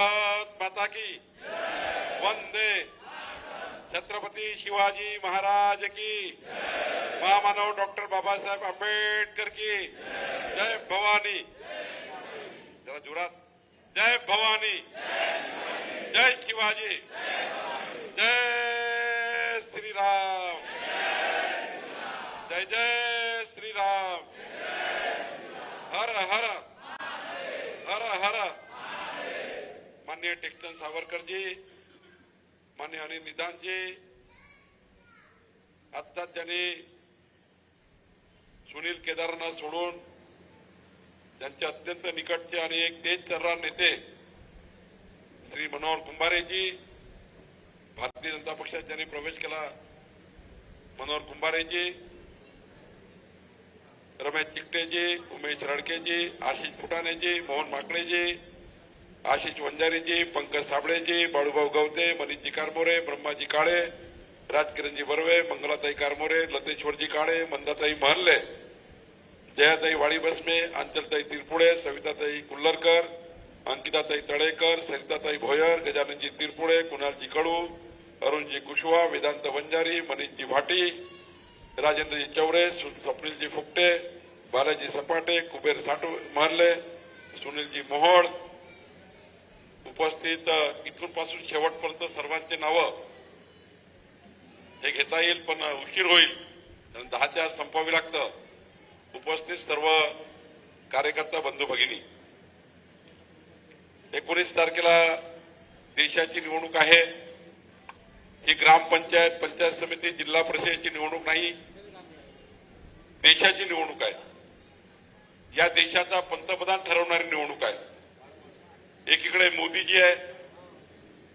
भारत माता की वंदे छत्रपती शिवाजी महाराज की महामानव डॉक्टर बाबासाहेब आंबेडकर की जय भवानी। जरा जोरात। जय भवानी। जय शिवाजी। जय श्रीराम। जय जय श्रीराम। हर हर। हर हर। माननीय टेक्चंद सावरकरजी मान्य अनिल निदानजी आत्ताच त्यांनी सुनील केदारनाथ सोडून त्यांचे अत्यंत निकटचे आणि एक तेज तर्रार नेते श्री मनोहर कुंभारेजी भारतीय जनता पक्षात ज्यांनी प्रवेश केला. मनोहर कुंभारेजी रमेश चिकटेजी उमेश रडकेजी आशिष फुटाणेजी मोहन माकडेजी आशिष वंजारीजी पंकज साबळेजी बाळूभाऊ गवते मनीषजी कारमोरे ब्रह्माजी काळे राजकिरणजी बर्वे मंगलाताई कारमोरे लतेश्वरजी काळे मंदाताई महल्ले जयाताई वाडी बसमे अंचलताई तिरपुडे सविताताई कुल्लरकर अंकिताताई तळेकर सरिताताई भोयर गजाननजी तिरपुडे कुणालजी कडू अरुणजी कुशवा वेदांत वंजारी मनीषजी भाटी राजेंद्रजी चौरे स्वप्नीलजी फुकटे बालाजी सपाटे कुबेर साठू महल्ले सुनीलजी मोहोळ उपस्थित इथूनपासून इथून पासून शेवटपर्यंत सर्वांचे नावं हे घेता येईल पण उशीर होईल. कारण दहाच्या आत संपावी लागतं. उपस्थित सर्व कार्यकर्ता बंधू भगिनी. एकोणीस तारखेला देशाची निवडणूक आहे. ही ग्रामपंचायत पंचायत समिती जिल्हा परिषदेची निवडणूक नाही. देशाची निवडणूक आहे. या देशाचा पंतप्रधान ठरवणारी निवडणूक आहे. एकीकडे मोदीजी आहे.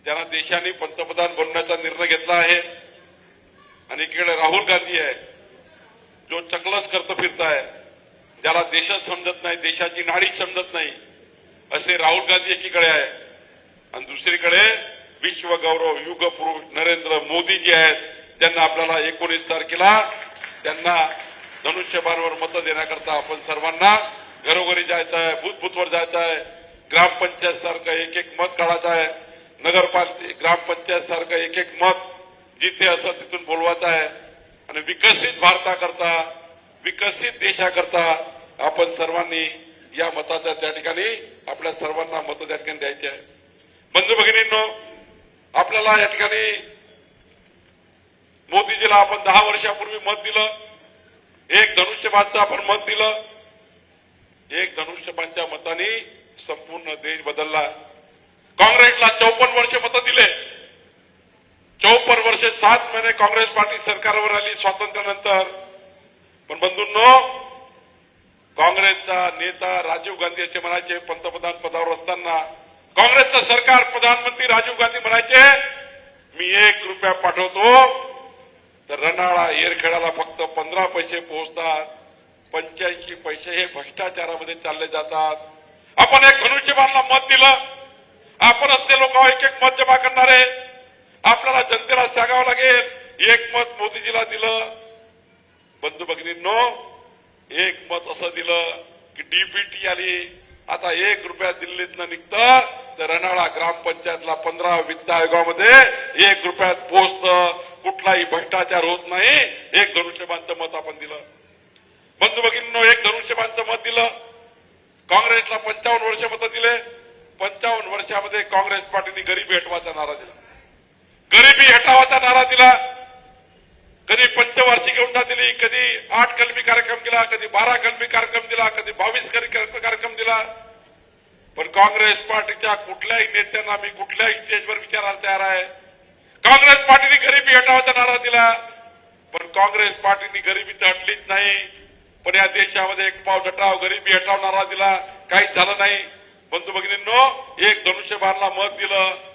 ज्यांना देशाने पंतप्रधान बनण्याचा निर्णय घेतला आहे. आणि एकीकडे राहुल गांधी आहे. जो चकलस करत फिरताय. ज्याला देशच समजत नाही देशाची नाडी समजत नाही. असे राहुल गांधी एकीकडे आहे. आणि दुसरीकडे विश्व गौरव नरेंद्र मोदीजी आहेत. त्यांना आपल्याला एकोणीस तारखेला त्यांना धनुष्यबाणवर मतं देण्याकरता आपण सर्वांना घरोघरी जायचं आहे भूतभूतवर जायचं आहे ग्रामपंचायत सारखं एक एक मत काढायचं आहे. नगरपालिका ग्रामपंचायत सारखं एक एक मत जिथे असं तिथून बोलवायचं आहे. आणि विकसित भारताकरता विकसित देशाकरता आपण सर्वांनी या मताच्या त्या ठिकाणी आपल्या सर्वांना मतं त्या ठिकाणी द्यायची आहे. बंधू भगिनींनो आपल्याला या ठिकाणी मोदीजीला आपण दहा वर्षापूर्वी मत दिलं. एक धनुष्यबाणचं आपण मत दिलं. एक धनुष्यबाणच्या मताने संपूर्ण देश बदलला. काँग्रेसला चौपन्न वर्ष मतं दिले. चौपन्न वर्ष सात महिने काँग्रेस पार्टी सरकारवर आली स्वातंत्र्यानंतर. पण बंधूंनो काँग्रेसचा नेता राजीव गांधी असे म्हणायचे पंतप्रधान पदावर असताना काँग्रेसचं सरकार प्रधानमंत्री राजीव गांधी म्हणायचे मी एक रुपया पाठवतो. तर रनाळा येरखेडाला फक्त पंधरा पैसे पोहोचतात. पंच्याऐंशी पैसे हे भ्रष्टाचारामध्ये चालले जातात. आपण एक धनुष्यबाणला मत दिलं. आपणच ते लोक एक एक मत जमा करणार आहे. आपल्याला जनतेला सांगावं लागेल एक मत मोदीजीला दिलं. बंधू भगिनींनो एक मत असं दिलं की डीबीटी आली. आता एक रुपया दिल्लीतनं निघतं तर रनाळा ग्रामपंचायतला पंधरा वित्त आयोगामध्ये एक रुपयात पोचतं कुठलाही भ्रष्टाचार होत नाही. एक धनुष्यबाणचं मत आपण दिलं. बंधू भगिनींनो एक धनुष्यबाणचं मत दिलं. काँग्रेसला पंचावन्न वर्ष मतं दिले. पंचावन्न वर्षामध्ये काँग्रेस पार्टीने गरिबी हटवाचा नारा दिला. गरिबी हटावाचा नारा दिला. कधी पंचवार्षिक योजना दिली कधी आठ कलमी कार्यक्रम दिला कधी बारा कलमी कार्यक्रम दिला कधी बावीस कार्यक्रम दिला. पण काँग्रेस पार्टीच्या कुठल्याही नेत्यांना मी कुठल्याही स्टेजवर विचारायला तयार आहे. काँग्रेस पार्टीने गरिबी हटावाचा नारा दिला. पण काँग्रेस पार्टीने गरिबी तर हटलीच नाही. पण या देशामध्ये एक पाव हटाव गरीबी हटाव नारा दिला. काहीच झालं नाही. बंधू भगिनींनो एक धनुष्यबाणला मत दिलं.